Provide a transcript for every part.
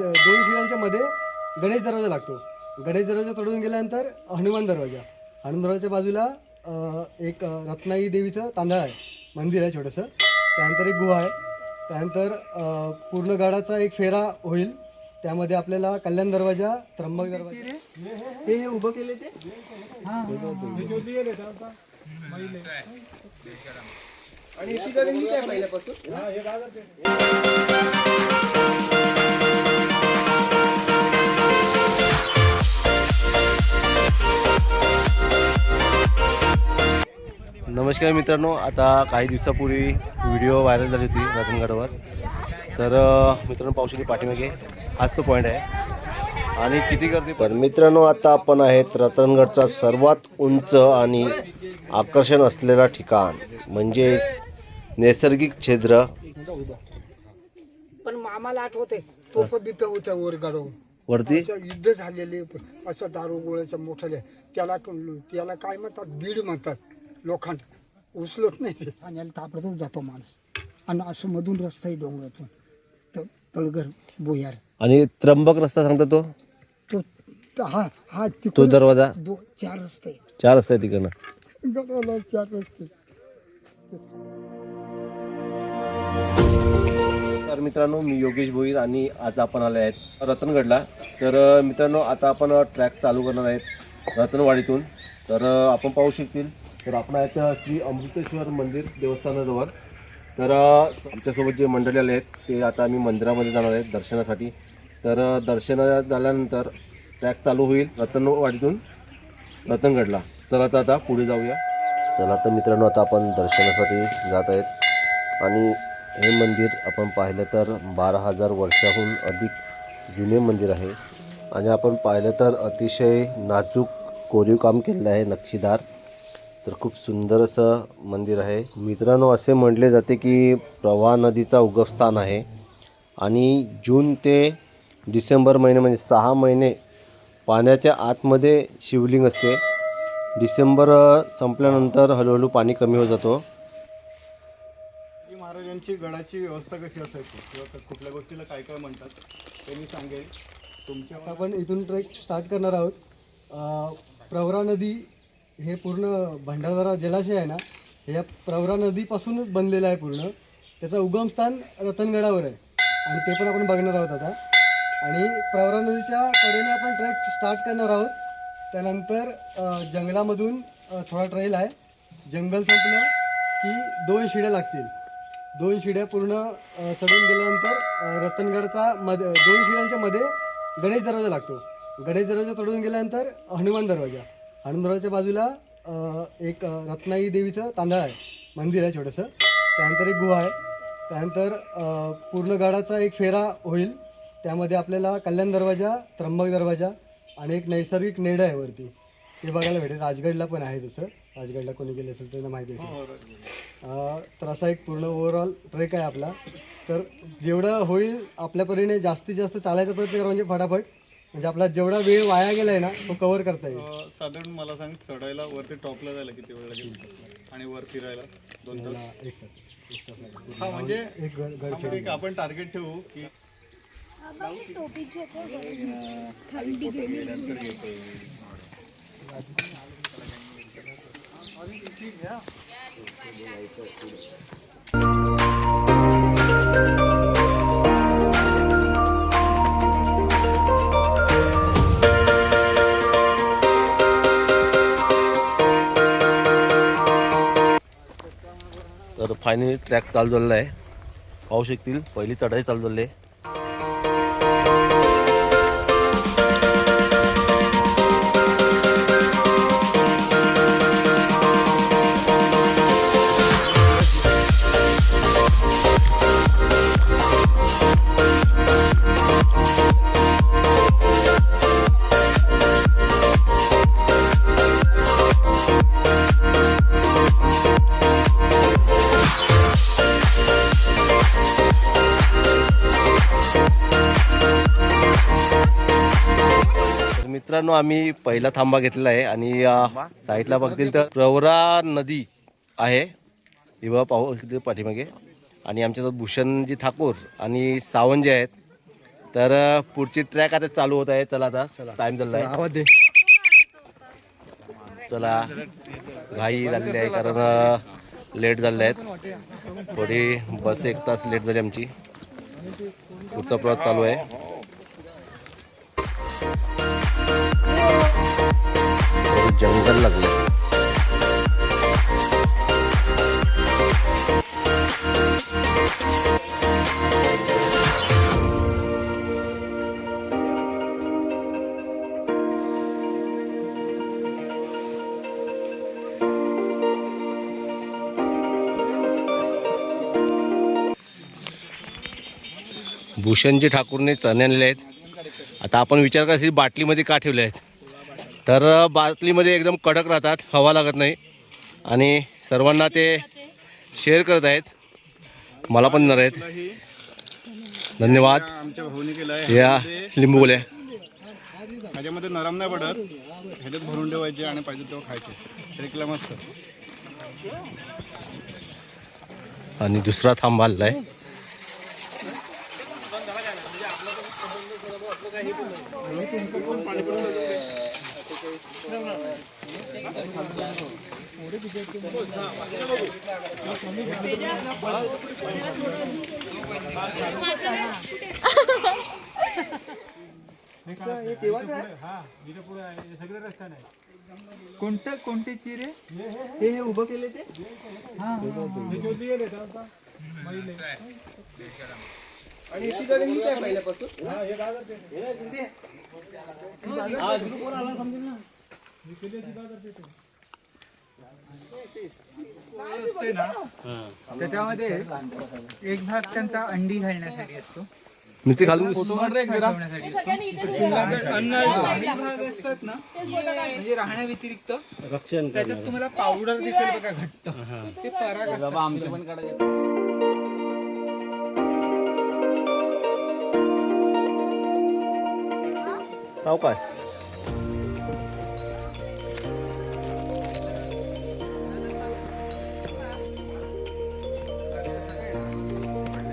दोन शिड्यांच्या मध्ये गणेश दरवाजा लागतो. गणेश दरवाजा चढून गेल्यानंतर हनुमान दरवाजा. हनुमान दरवाजाच्या बाजूला एक रत्नाई देवीचं तांदळ आहे. मंदिर आहे छोटंसं. त्यानंतर एक गुहा आहे. त्यानंतर पूर्ण गडाचा एक फेरा होईल. त्यामध्ये आपल्याला कल्याण दरवाजा त्र्यंबक दरवाजा. हे उभं केले ते? आणि पहिल्यापासून. नमस्कार मित्रांनो आता काही दिवसापूर्वी व्हिडिओ व्हायरल झाली होती रतनगडवर. तर मित्रांनो शकतो पाठीमागे हाच तो पॉईंट आहे. आणि किती गर्दी तर मित्रांनो आता आपण आहेत रतनगडचा सर्वात उंच आणि आकर्षण असलेला ठिकाण म्हणजेच नैसर्गिक छिद्र. पण आम्हाला आठवते तोफ बिप्या होत्या वर गाडव वरती? असं युद्ध झालेले असं दारू गोळ्याच्या मोठ्याले. त्याला त्याला काय म्हणतात? बीड म्हणतात लोखंड. उचलत नाही ते. आणि याला तापडतच जातो माणूस. आणि असं मधून रस्ता आहे डोंगरातून. त- तळघर बोयार आणि त्र्यंबक रस्ता सांगता तो? तो त- हा हा तो तिकडून दरवाजा? दो चार रस्ते चार रस्ते आहे तिकडनं. गडाला चार रस्ते तर मित्रांनो मी योगेश भोईर आणि आज आपण आले आहेत रतनगडला. तर मित्रांनो आता आपण ट्रॅक चालू करणार आहेत रतनवाडीतून. तर आपण पाहू शकतील तर आपण आहेत श्री अमृतेश्वर मंदिर देवस्थानाजवळ. तर आमच्यासोबत जे मंडळी आले आहेत ते आता आम्ही मंदिरामध्ये जाणार आहेत दर्शनासाठी. तर दर्शन झाल्यानंतर ट्रॅक चालू होईल रतनवाडीतून रतनगडला. चला तर आता पुढे जाऊया. चला तर मित्रांनो आता आपण दर्शनासाठी जात आहेत. आणि हे मंदिर आपण पाहिलं तर बारा हजार वर्षाहून अधिक जुने मंदिर आहे. आणि आपण पाहिलं तर अतिशय नाजूक कोरीव काम केलेलं आहे नक्षीदार. तर खूप सुंदर असं मंदिर आहे. मित्रांनो असे म्हटले जाते की प्रवाह नदीचा उगमस्थान आहे. आणि जून ते डिसेंबर महिने म्हणजे सहा महिने पाण्याच्या आतमध्ये शिवलिंग असते. डिसेंबर संपल्यानंतर हळूहळू पाणी कमी होत जातो. तुमची गडाची व्यवस्था कशी असायची? किंवा कुठल्या गोष्टीला काय काय म्हणतात ते मी सांगेल. तुमच्या आपण इथून ट्रेक स्टार्ट करणार आहोत. प्रवरा नदी हे पूर्ण भंडारदरा जलाशय आहे ना हे या प्रवरा नदीपासूनच बनलेलं आहे पूर्ण. त्याचं उगमस्थान रतनगडावर आहे. आणि ते पण आपण बघणार आहोत आता. आणि प्रवरा नदीच्या कडेने आपण ट्रेक स्टार्ट करणार आहोत. त्यानंतर जंगलामधून थोडा ट्रेल आहे. जंगल संपलं की दोन शिड्या लागतील. दोन शिड्या पूर्ण चढून गेल्यानंतर रतनगडचा मध्ये दोन शिड्यांच्या मध्ये गणेश दरवाजा लागतो. गणेश दरवाजा चढून गेल्यानंतर हनुमान दरवाजा. हनुमान दरवाजाच्या बाजूला एक रत्नाई देवीचं तांदळ आहे. मंदिर आहे छोटंसं. त्यानंतर एक गुहा आहे. त्यानंतर पूर्ण गडाचा एक फेरा होईल. त्यामध्ये आपल्याला कल्याण दरवाजा त्र्यंबक दरवाजा आणि एक नैसर्गिक नेडं आहे वरती. ते बघायला भेटेल. राजगडला पण आहे तसं. राजगडला कोणी गेले असेल त्यांना माहिती असेल. अ, तर असा एक पूर्ण ओव्हरऑल ट्रेक आहे आपला. तर जेवढं होईल आपल्या परीने जास्तीत जास्त चालायचा प्रयत्न करा म्हणजे फटाफट. म्हणजे आपला जेवढा वेळ वाया गेलाय ना तो कव्हर करता येईल. साधारण मला सांग चढायला वरती टॉपला जायला किती वेळ लागेल? आणि वर फिरायला? दोन तास? एक तास. हा म्हणजे एक हा, म्हणजे एक आपण टार्गेट ठेवू की तर फायनली ट्रॅक चालू झालेला आहे. पाहू शकतील पहिली चढाई चालू झाली आहे. मित्रांनो आम्ही पहिला थांबा घेतलेला आहे आणि साईडला बघतील तर प्रवरा नदी आहे. ही बघा पाहू पाठीमागे. आणि आमच्यासोबत भूषणजी ठाकूर आणि सावंत जे आहेत. तर पुढची ट्रॅक आता चालू होत आहे. चला आता टाइम चालला आहे. आवाज दे. चला. घाई झालेली आहे कारण लेट झालेले आहेत. थोडी बस एक तास लेट झाली आमची. पुढचा प्रवास चालू आहे. जंगल लागलं. भूषणजी ठाकूरने चण्याले आहेत. आता आपण विचार करा बाटलीमध्ये का ठेवले आहेत? तर बाटलीमध्ये एकदम कडक राहतात हवा लागत नाही. आणि सर्वांना ते शेअर करत आहेत. मला पण आहेत. धन्यवाद. आमच्या भाऊनी केलं आहे या लिंबू गोळ्या. ह्याच्यामध्ये नरम नाही पडत. ह्याच्यात भरून ठेवायचे आणि पाहिजे तेव्हा खायचे. ट्रेकला मस्त. आणि दुसरा थांबा आलेला आहे कोणतं कोणते चिरे? हे हे उभं केले ते? आणि हीच आहे पहिल्यापासून? त्याच्यामध्ये एक भाग त्यांचा अंडी घालण्यासाठी असतो. मी ते घालून असतात ना म्हणजे राहण्या व्यतिरिक्त त्याच्यात तुम्हाला पावडर दिसेल बघा घट्ट. ते पराग असतात. नाव काय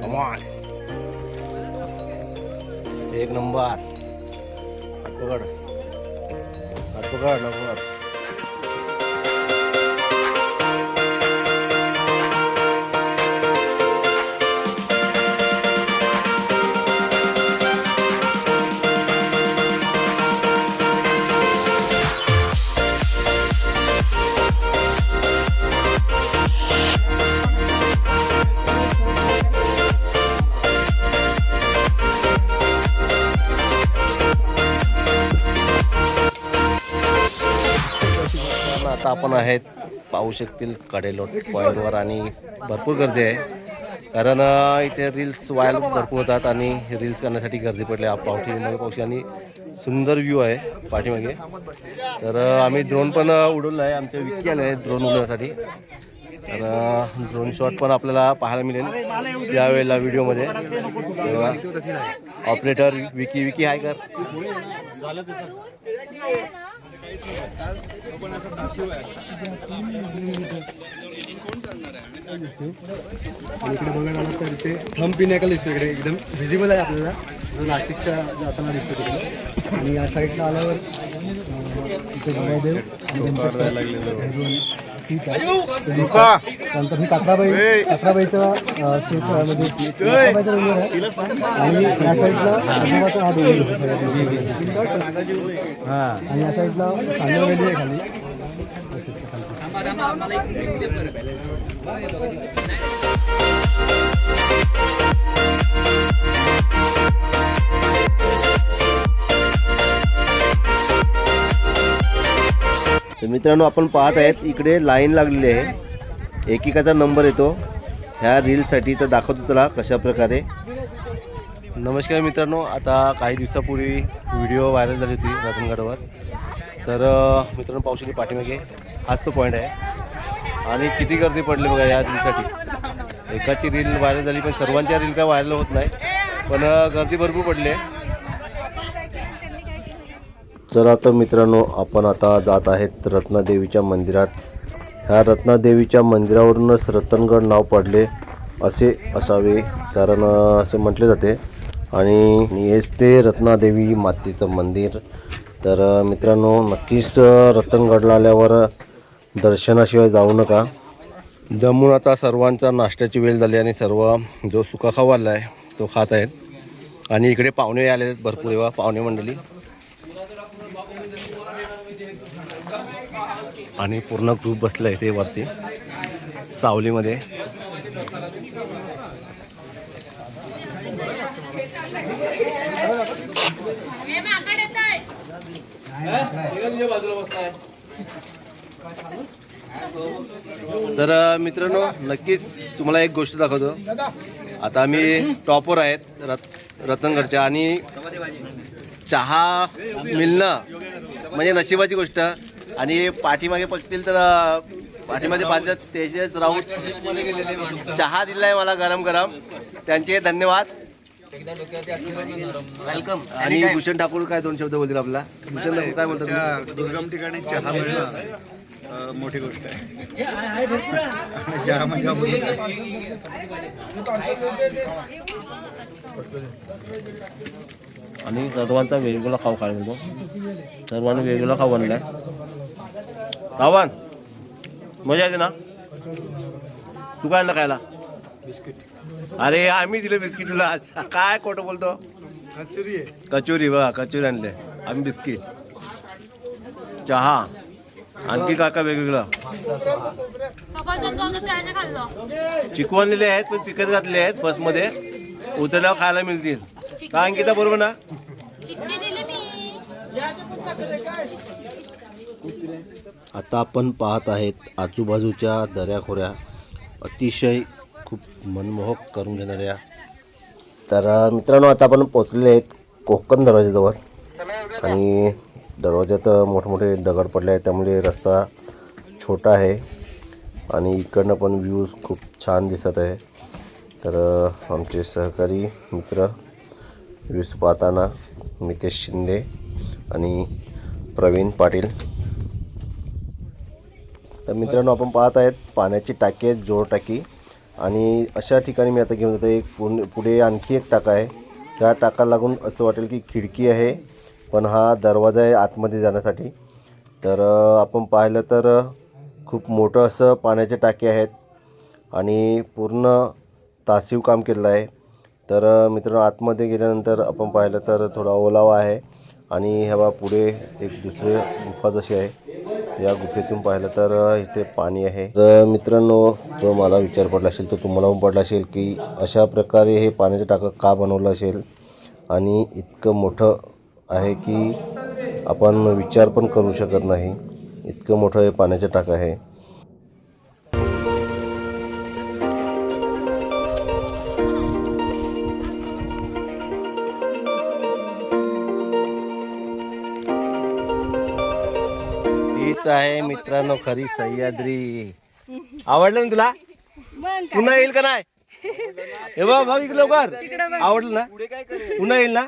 Come on. एक नंबर हात पकड हात पकड पण आहेत. पाहू शकतील कडेलोट पॉईंटवर आणि भरपूर गर्दी आहे. कारण इथे रील्स व्हायला भरपूर होतात आणि रील्स करण्यासाठी गर्दी पडली पावशीमध्ये पावशी आणि सुंदर व्ह्यू आहे पाठीमागे. तर आम्ही ड्रोन पण उडवलं आहे. आमच्या विकी आले आहे ड्रोन उडवण्यासाठी. तर ड्रोन शॉट पण आपल्याला पाहायला मिळेल यावेळेला व्हिडिओमध्ये ऑपरेटर विकी विकी हाय कर. इकडे बघायला आलं तर इथे थंब पिण्याकल दिसतो इकडे एकदम व्हिजिबल आहे आपल्याला. जो नाशिकच्या जाताना दिसतो तिकडे. आणि या साईडला आल्यावर इथे गवादेव आणि ठीक आहे. नंतर ही कात्राबाई कात्राबाईचा आणि या साईडला आजोबाचा हा. आणि या साईडला सांगवेली आहे खाली. तर मित्रांनो आपण पाहत आहेत इकडे लाईन लागलेली आहे. एकेकाचा नंबर येतो. ह्या रीलसाठी तर दाखवतो तुला कशा प्रकारे. नमस्कार मित्रांनो आता काही दिवसापूर्वी व्हिडिओ व्हायरल झाली होती रतनगडवर तर मित्रांनो पावसाची पाठीमागे हाच तो पॉईंट आहे. आणि किती गर्दी पडली बघा या रीलसाठी एकाची रील व्हायरल झाली पण सर्वांच्या रील काय व्हायरल होत नाही. पण गर्दी भरपूर पडली आहे. चला तर मित्रांनो आपण आता जात आहेत रत्नादेवीच्या मंदिरात. ह्या रत्नादेवीच्या मंदिरावरूनच रतनगड नाव पडले असे असावे कारण असे म्हटले जाते. आणि हेच ते रत्नादेवी मातेचं मंदिर. तर मित्रांनो नक्कीच रतनगडला आल्यावर दर्शनाशिवाय जाऊ नका. जमून आता सर्वांचा नाश्त्याची वेळ झाली आणि सर्व जो सुका खाऊ आला आहे तो खात आहेत. आणि इकडे पाहुणे आले आहेत भरपूर एव्हा पाहुणे मंडळी. आणि पूर्ण ग्रुप बसला आहे ते वरती. सावलीमध्ये. तर मित्रांनो नक्कीच तुम्हाला एक गोष्ट दाखवतो. आता आम्ही टॉपर आहेत रत रतनगडच्या. आणि चहा मिळणं म्हणजे नशिबाची गोष्ट. आणि पाठीमागे बघतील तर पाठीमागे पाहिजे तेजस राऊत चहा दिलाय मला गरम गरम. त्यांचे धन्यवाद. वेलकम आणि भूषण ठाकूर काय दोन शब्द बोलतील आपला? भूषण ठाकूर काय म्हणतात? दुर्गम ठिकाणी चहा मिळणं मोठी गोष्ट आहे. आणि चहा म्हणजे. आणि सर्वांचा वेगवेगळा खाऊ खायला मिळतो. सर्वांनी वेगवेगळा खाऊ आणलाय सावण मजा येते ना? तू काय आणलं खायला? अरे आम्ही दिलं बिस्किट तुला. काय खोटं बोलतो? कचोरी आहे. कचोरी बघा कचोरी आणले. आम्ही बिस्किट. चहा. आणखी काका वेगवेगळं. चिकू आणलेले आहेत पण पिकत घातले आहेत बसमध्ये. उतरल्यावर खायला मिळतील. का अंकिता बरोबर ना? आता आपण पाहत आहेत आजूबाजूच्या दऱ्याखोऱ्या. अतिशय खूप मनमोहक करून घेणाऱ्या. तर मित्रांनो आता आपण पोचलेले आहेत कोकण दरवाजाजवळ आणि दरवाज्यात मोठमोठे दगड पडले आहेत त्यामुळे रस्ता छोटा आहे. आणि इकडनं पण व्ह्यूज खूप छान दिसत आहे. तर आमचे सहकारी मित्र व्ह्यूज पाहताना मितेश शिंदे आणि प्रवीण पाटील तर मित्रांनो आपण पाहत आहेत पाण्याची टाकी आहेत जोर टाकी. आणि अशा ठिकाणी मी आता घेऊन जातो एक पुण- पुढे आणखी एक टाका आहे. त्या टाका लागून असं वाटेल की खिडकी आहे पण हा दरवाजा आहे आतमध्ये जाण्यासाठी. तर आपण पाहिलं तर खूप मोठं असं पाण्याचे टाके आहेत. आणि पूर्ण तासीव काम केलेलं आहे. तर मित्रांनो आतमध्ये गेल्यानंतर आपण पाहिलं तर थोडा ओलावा आहे. आणि ह्या पुढे एक दुसरे गुफा जशी आहे या गुफेतून पाहिलं तर इथे पाणी आहे. तर मित्रांनो जो मला विचार पडला असेल तो तुम्हाला पण पडला असेल की अशा प्रकारे हे पाण्याचं टाकं का बनवलं असेल? आणि इतकं मोठं आहे की आपण विचार पण करू शकत नाही. इतकं मोठं हे पाण्याचं टाकं आहे. हीच आहे मित्रांनो खरी सह्याद्री. आवडलं ना तुला? पुन्हा येईल का नाही? हे बघ बघ इकडे लवकर. आवडलं ना? पुन्हा येईल ना?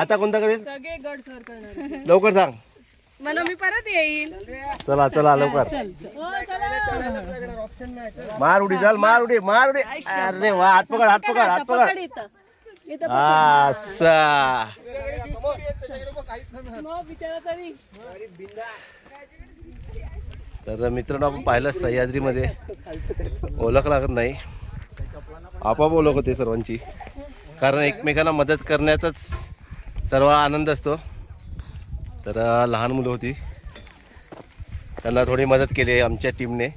आता कोणता करेल? सगळे गड सर करणार. लवकर सांग. मला मी परत येईल. चला चला लवकर. मार उडी चाल. मार उडी मार उडी अरे वा हात पकड हात पकड हात पकड. असा तर मित्रांनो आपण पाहिलं सह्याद्रीमध्ये. ओळख लागत नाही. आपाप ओळख होते सर्वांची. कारण एकमेकांना मदत करण्यातच सर्व आनंद असतो. तर लहान मुलं होती. त्यांना थोडी मदत केली आहे आमच्या टीमने.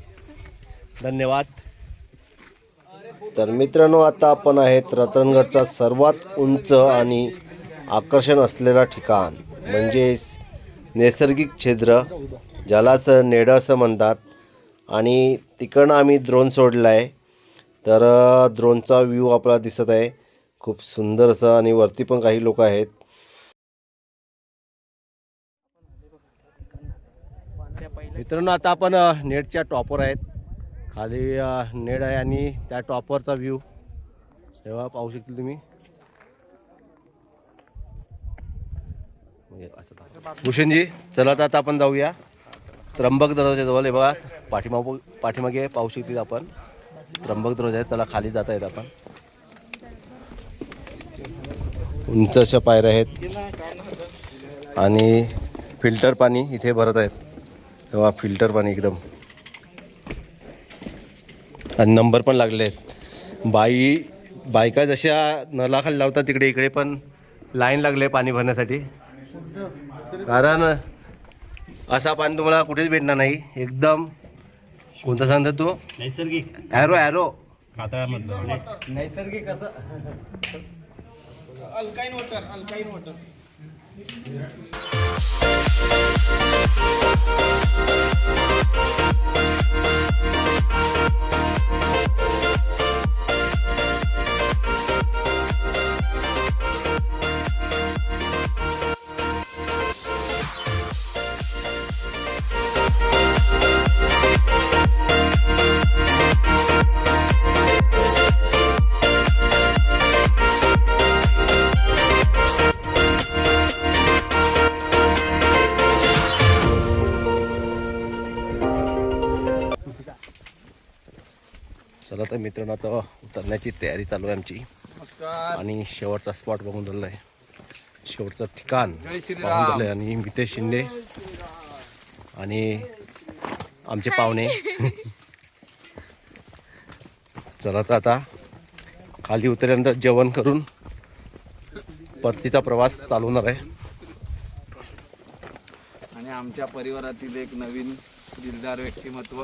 धन्यवाद. तर मित्रांनो आता आपण आहेत रतनगडचा सर्वात उंच आणि आकर्षण असलेला ठिकाण म्हणजेच नैसर्गिक छिद्र. ज्यालाच नेडं असं म्हणतात. आणि तिकडनं आम्ही द्रोण सोडला आहे तर द्रोणचा व्ह्यू आपला दिसत आहे. खूप सुंदर असं आणि वरती पण काही लोक आहेत. मित्रांनो आता आपण नेटच्या टॉपवर आहेत. खाली नेड नेट आहे आणि त्या टॉपवरचा व्ह्यू तेव्हा पाहू शकतील तुम्ही. म्हणजे भूषणजी चला तर आता आपण जाऊया. त्र्यंबक दरवाजा जवळ आहे बघा. पाठीमा पाठीमागे पाहू शकतील आपण. त्र्यंबक दरवाजा आहे त्याला खाली जाता येत आपण. उंच अशा पायऱ्या आहेत. आणि फिल्टर पाणी इथे भरत आहेत. तेव्हा फिल्टर पाणी एकदम. आणि नंबर पण लागले आहेत. बाई बायका जशा नलाखाली लावतात तिकडे इकडे पण लाईन लागले पाणी भरण्यासाठी. कारण असा पाणी तुम्हाला कुठेच भेटणार नाही. एकदम कोणता सांगता तो? नैसर्गिक. Arrow arrow. कातळामधलं नैसर्गिक असं. अल्काईन वॉटर अल्काईन वॉटर. मित्रांनो आता उतरण्याची तयारी चालू आहे आमची. आणि शेवटचा स्पॉट बघून झालेला आहे शेवटचं ठिकाण पाहून झालं आहे आणि मितेश शिंदे आणि आमचे पाहुणे. चला तर आता खाली उतरल्यानंतर जेवण करून परतीचा प्रवास चालू होणार आहे. आणि आमच्या परिवारातील एक नवीन दिलदार व्यक्तिमत्व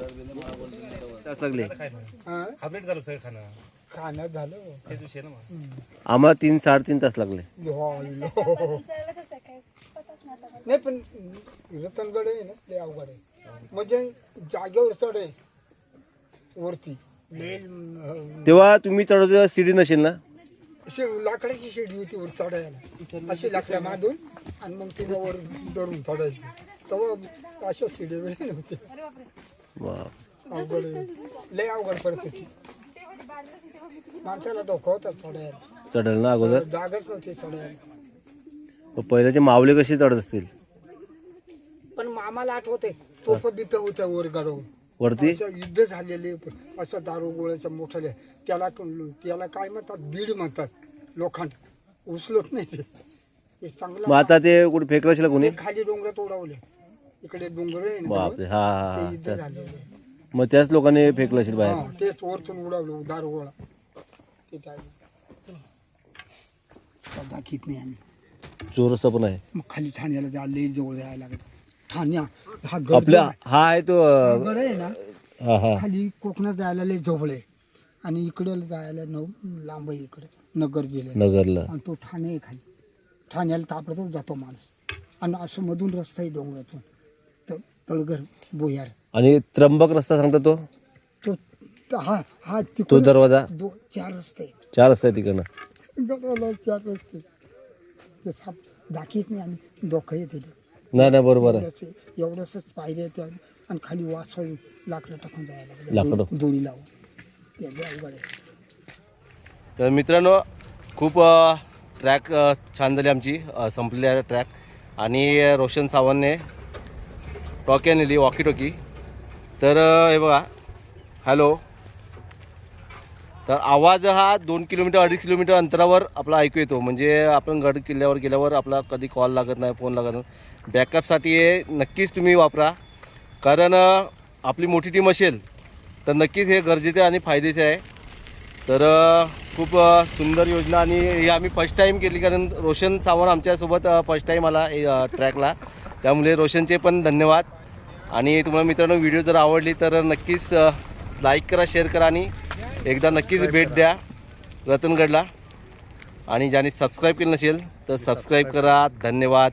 लागले हा? झालं सगळं खाणं. खाणं झालं. तेच विषय ना मग. आम्हाला तीन साडेतीन तास लागले. लो. नाही पण रतनगड आहे ना लय अवघड आहे. म्हणजे जागेवर चढ आहे. वरती. अं, तेव्हा तुम्ही चढवते सीडी नसेल ना? अशी लाकडाची शेडी होती वर चढायला. अशी लाकड्या माधून आणि मग तिने वर धरून चढायची. तेव्हा अशा शिडी वेळ नव्हते. अवघड. लय अवघड परिस्थिती. माणसाला धोका होता चढायला. चढेल ना अगोदर? जागाच नव्हती चढायला. मग पहिल्याचे मावळे कसे चढत असतील? पण आम्हाला आठवते तोफ बिप्या होत्या वर गाडवून वरती? असं युद्ध झालेले असं दारू गोळ्याच्या मोठाले त्याला त्याला काय म्हणतात? बीड म्हणतात लोखंड. उचलत नाही ते. ते मग चांगलं आता ते कुठे फेकलं असेल कोणी? ते खाली डोंगरात उडवले. इकडे डोंगर आहे ना बापरे जवळ, हा ते हा युद्ध हा झालेले मग त्याच लोकांनी फेकलं असेल बाहेर? हा तेच वरतून उडवलं दारू गोळा. ते काय दाखीत नाही आम्ही. चोरस्ता पण आहे. मग खाली ठाण्याला जायला लई जवळ जायला लागत ठाण्या हा गड आपल्या हा आहे तो गड आहे ना हा हा. खाली कोकणात जायला लय जवळ आहे. आणि इकडे जायला न लांब आहे इकडे नगर जिल्ह्यात नगरला. आणि तो ठाणे आहे खाली. ठाण्याला तापडतच जातो माणूस. आणि असं मधून रस्ता आहे डोंगरातून. तळघर बोयार आणि त्र्यंबक रस्ता सांगता तो? तो त- हा हा तो तिकडून दरवाजा? दो चार रस्ते. आहेत. चार रस्ते आहे तिकडनं. गडाला चार रस्ते. ते साप दाखीत नाही आम्ही डोकं येते नाही नाही बरोबर आहे. एवढंच पायऱ्या त्या. आणि खाली वाचवा लाकडं टाकून जायला लागलं. लाकडं. दो- दोरी लावून. ते लय अवघड आहे. तर मित्रांनो खूप ट्रॅक छान झाली आमची अ, संपलेली आहे ट्रॅक आणि रोशन सावंतने टॉकी आणलेली वॉकी टॉकी तर हे बघा. हॅलो तर आवाज हा दोन किलोमीटर अडीच किलोमीटर अंतरावर आपला ऐकू येतो. म्हणजे आपण गड किल्ल्यावर गेल्यावर आपला कधी कॉल लागत नाही फोन लागत नाही. बॅकअपसाठी हे नक्कीच तुम्ही वापरा. कारण आपली मोठी टीम असेल तर नक्कीच हे गरजेचे आणि फायद्याचे आहे. तर खूप सुंदर योजना आणि हे आम्ही फर्स्ट टाईम केली कारण रोशन सावंत आमच्यासोबत फर्स्ट टाईम आला ट्रॅकला त्यामुळे रोशनचे पण धन्यवाद. आणि तुम्हाला मित्रांनो व्हिडिओ जर आवडली तर नक्कीच लाईक करा शेअर करा आणि एकदा नक्कीच भेट द्या रतनगडला. आणि ज्याने सबस्क्राईब केलं नसेल तर सबस्क्राईब करा. धन्यवाद.